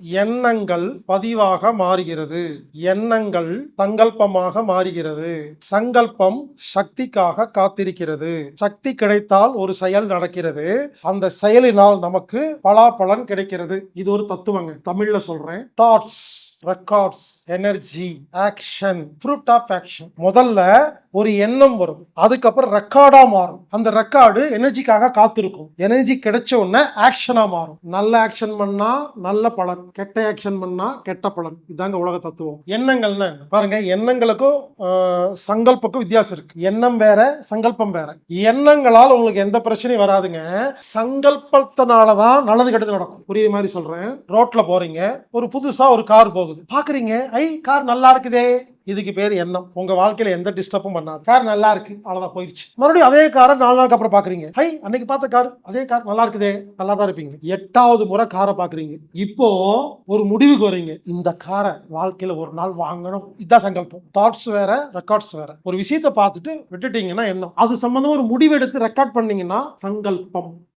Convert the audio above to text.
எண்ணங்கள் பதிவாக மாறுகிறது. எண்ணங்கள் சங்கல்பமாக மாறுகிறது. சங்கல்பம் சக்திக்காக காத்திருக்கிறது. சக்தி கிடைத்தால் ஒரு செயல் நடக்கிறது. அந்த செயலினால் நமக்கு பலாபலன் கிடைக்கிறது. இது ஒரு தத்துவங்க. தமிழ்ல சொல்றேன். Thoughts records energy action fruit of action முதல்ல ஒரு எண்ணம் வரும். அதுக்கப்புறம் ரெக்கார்டா மாறும். அந்த ரெக்கார்டு எனர்ஜிக்காக காத்திருக்கும். எனர்ஜி கிடைச்ச உடனே ஆக்ஷனா மாறும். நல்ல ஆக்ஷன் பண்ணா நல்ல பலன் கெட்ட ஆக்ஷன் பண்ணா கெட்ட பலன். இதாங்க உலக தத்துவம். எண்ணங்கள்னா என்ன? பாருங்க எண்ணங்களுக்கும் சங்கல்பக்கும் வித்தியாசம் இருக்கு. எண்ணம் வேற சங்கல்பம் வேற. எண்ணங்களால் உங்களுக்கு எந்த பிரச்சனையும் வராதுங்க. சங்கல்பத்தினால தான் நல்லது கெட்டது நடக்கும். புரியுற மாதிரி சொல்றேன். ரோட்ல போறீங்க. ஒரு புதுசா ஒரு கார் போகுது. பாக்குறீங்க ஐ கார் நல்லா இருக்குதே. இதுக்கு பேர் எண்ணம். உங்க வாழ்க்கையில எந்த டிஸ்டர்பும் பண்ணாது. கார் நல்லா இருக்கு அவ்வளவுதான் போயிடுச்சு மறுபடியும் அதே காரை நாலு நாளுக்கு அப்புறம் பாக்குறீங்க. ஹை அன்னைக்கு பார்த்த கார் அதே கார் நல்லா இருக்குதே நல்லா தான் இருப்பீங்க. எட்டாவது முறை காரை பாக்குறீங்க. இப்போ ஒரு முடிவுக்கு வரீங்க இந்த காரை வாழ்க்கையில ஒரு நாள் வாங்கணும். இதுதான் சங்கல்பம். தாட்ஸ் வேற ரெக்கார்ட்ஸ் வேற. ஒரு விஷயத்தை பார்த்துட்டு விட்டுட்டீங்கன்னா எண்ணம் அது சம்பந்தமா ஒரு முடிவு எடுத்து ரெக்கார்ட் பண்ணீங்கன்னா சங்கல்பம்.